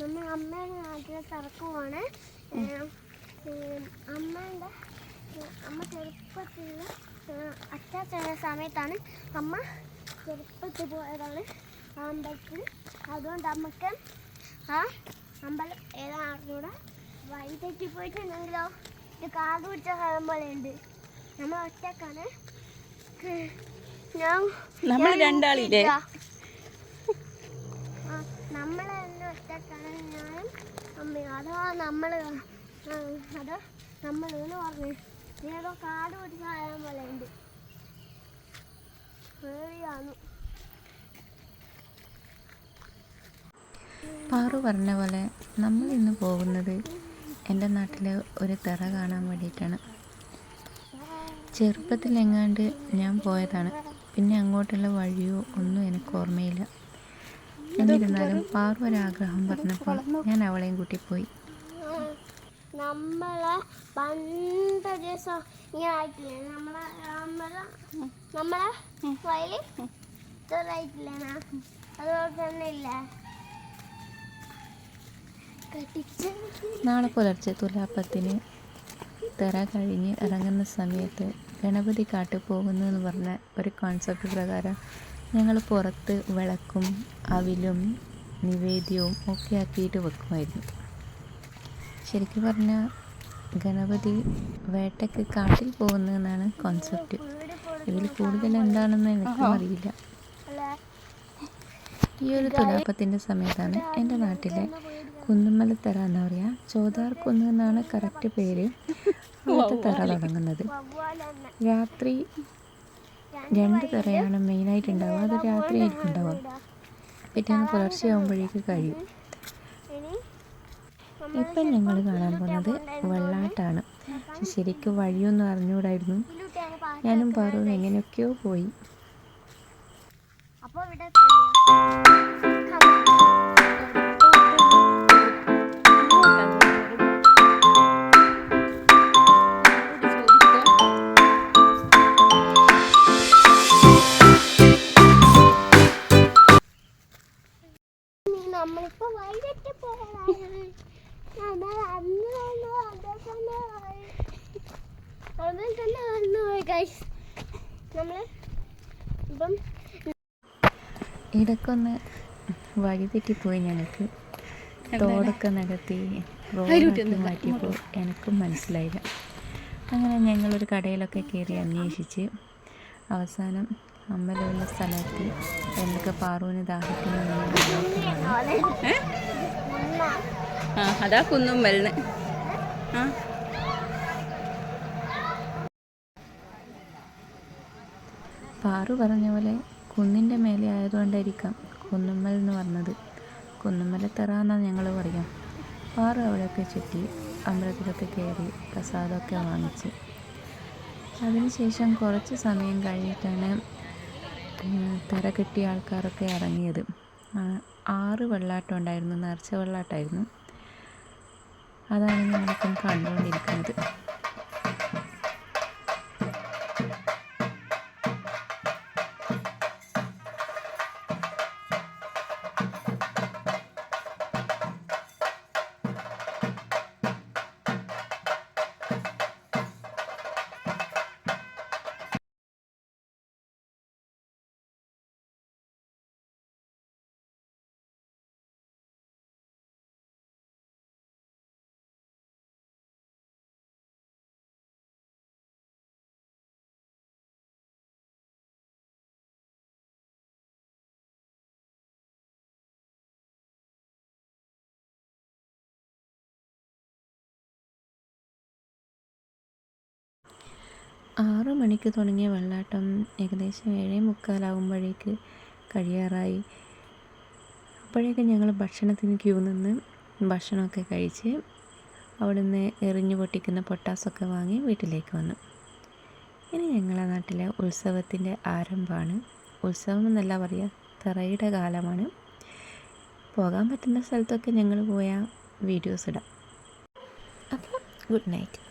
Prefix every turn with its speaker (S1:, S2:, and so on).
S1: നമ്മൾ അമ്മയുടെ നാട്ടിലെ തറക്കുവാണ്. അമ്മയുടെ അമ്മ ചെറുപ്പത്തിൽ അറ്റാച്ചുള്ള സമയത്താണ് അമ്മ ചെറുപ്പത്തിൽ പോയതാണ് ആ അമ്പലത്തിൽ. അതുകൊണ്ട് നമുക്ക് ആ അമ്പലം ഏതാ അറിഞ്ഞൂടെ? വഴി തെറ്റി പോയിട്ടുണ്ടെങ്കിലോ? ഇത് കാട് പിടിച്ച സ്ഥലം പോലെ ഉണ്ട് നമ്മൾ ഒറ്റക്കാണ് ഞാൻ
S2: നമ്മൾ രണ്ടാളില്ലേ?
S1: നോക്കിയില്ല. ആ, നമ്മളെ തന്നെ ഒറ്റക്കാണ് ഞാനും അഥവാ നമ്മൾ അതോ നമ്മൾ എന്ന് പറഞ്ഞു ഏതോ കാട് പിടിച്ച സ്ഥലം പോലെ ഉണ്ട്.
S3: പാറു പറഞ്ഞ പോലെ നമ്മൾ ഇന്ന് പോകുന്നത് എന്റെ നാട്ടിലെ ഒരു തെറ കാണാൻ വേണ്ടിയിട്ടാണ്. ചെറുപ്പത്തിലെങ്ങാണ്ട് ഞാൻ പോയതാണ്. പിന്നെ അങ്ങോട്ടുള്ള വഴിയോ ഒന്നും എനിക്ക് ഓർമ്മയില്ല. എന്നിരുന്നാലും പാറു ഒരാഗ്രഹം പറഞ്ഞപ്പോൾ ഞാൻ അവളെയും കൂട്ടി പോയി
S1: നമ്മളെ പണ്ട് ദിവസം ഇങ്ങനെ ആയിട്ടില്ലേ നമ്മളെ നമ്മളെ നമ്മളെ വയലിൽ ഇതായിട്ടില്ലേ അതുപോലെ തന്നെ ഇല്ലേ?
S3: നാളെ പുലർച്ചെ തുലാപ്പത്തിന് തെറ കഴിഞ്ഞ് ഇറങ്ങുന്ന സമയത്ത് ഗണപതി കാട്ടു പോകുന്നു എന്ന് പറഞ്ഞ ഒരു കോൺസെപ്റ്റ് പ്രകാരം ഞങ്ങൾ പുറത്ത് വിളക്കും അവിലും നിവേദ്യവും ഒക്കെ ആക്കിയിട്ട് വെക്കുമായിരുന്നു. ശരിക്കും പറഞ്ഞാൽ ഗണപതി വേട്ടയ്ക്ക് കാട്ടിൽ പോകുന്നു എന്നാണ് കോൺസെപ്റ്റ് ഇതിൽ കൂടുതൽ എന്താണെന്ന് എനിക്കും അറിയില്ല. ഈ ഒരു തുലാപ്പത്തിന്റെ സമയത്താണ് എന്റെ നാട്ടിലെ കുന്നുമല തറ എന്ന് പറയുക ചോദാർ കുന്ന് എന്നാണ് കറക്റ്റ് പേര്. അവിടുത്തെ തറ തുടങ്ങുന്നത്. രാത്രി രണ്ട് തറയാണ് മെയിനായിട്ട് ഉണ്ടാവുക അത് രാത്രി ആയിരിക്കും ഉണ്ടാവുക പിറ്റേന്ന് പുലർച്ചെ ആകുമ്പോഴേക്ക് കഴിയും. ഇപ്പം ഞങ്ങൾ കാണാൻ പോകുന്നത് വെള്ളാട്ടാണ്. ശരിക്കും വഴിയൊന്നും അറിഞ്ഞുകൂടായിരുന്നു. ഞാനും പാറും എങ്ങനെയൊക്കെയോ പോയി.
S1: അപ്പോൾ ഇവിടെ അതിൽ തന്നെ ഗൈസ് നമ്മൾ ഇപ്പം
S3: ഇടയ്ക്കൊന്ന് വഴി തെറ്റിപ്പോയി ഞങ്ങൾക്ക്. തോടൊക്കെ നികത്തി റോഡാക്കി മാറ്റിയപ്പോൾ എനിക്കും മനസ്സിലായില്ല. അങ്ങനെ ഞങ്ങളൊരു കടയിലൊക്കെ കയറി അന്വേഷിച്ച് അവസാനം അമ്പലമുള്ള സ്ഥലത്ത് എന്നൊക്കെ പാറുവിന് ദാഹത്തിന്
S2: അതാ കുന്നും വെള്ളന് ആ
S3: പാറു പറഞ്ഞ പോലെ കുന്നിന്റെ മേലെ ആയതുകൊണ്ടായിരിക്കാം കുന്നുമ്മൽ എന്ന് പറഞ്ഞത്. കുന്നുമ്മല തെറ എന്നാണ് ഞങ്ങൾ പറയാം. പാറു അവിടെയൊക്കെ ചുറ്റി അമ്പലത്തിലൊക്കെ കയറി പ്രസാദമൊക്കെ വാങ്ങിച്ച്. അതിനുശേഷം കുറച്ച് സമയം കഴിഞ്ഞിട്ടാണ് തറ കെട്ടിയ ആൾക്കാരൊക്കെ ഇറങ്ങിയത്. ആറ് വെള്ളാട്ടം ഉണ്ടായിരുന്നു നേർച്ച വെള്ളാട്ടമായിരുന്നു അതാണ് ഞങ്ങളിപ്പം കണ്ടുകൊണ്ടിരിക്കുന്നത്. ആറു മണിക്ക് തുടങ്ങിയ വെള്ളാട്ടം ഏകദേശം ഏഴേ മുക്കാലാകുമ്പോഴേക്ക് കഴിയാറായി. അപ്പോഴേക്കും ഞങ്ങൾ ഭക്ഷണത്തിന് ക്യൂ നിന്ന് ഭക്ഷണമൊക്കെ കഴിച്ച് അവിടുന്ന് എറിഞ്ഞു പൊട്ടിക്കുന്ന പൊട്ടാസൊക്കെ വാങ്ങി വീട്ടിലേക്ക് വന്നു. ഇനി ഞങ്ങളുടെ നാട്ടിലെ ഉത്സവത്തിന്റെ ആരംഭമാണ്. ഉത്സവം എന്നല്ല പറയുക തറയുടെ കാലമാണ്. പോകാൻ പറ്റുന്ന സ്ഥലത്തൊക്കെ ഞങ്ങൾ പോയാൽ വീഡിയോസ് ഇടാം. അപ്പോൾ ഗുഡ് നൈറ്റ്.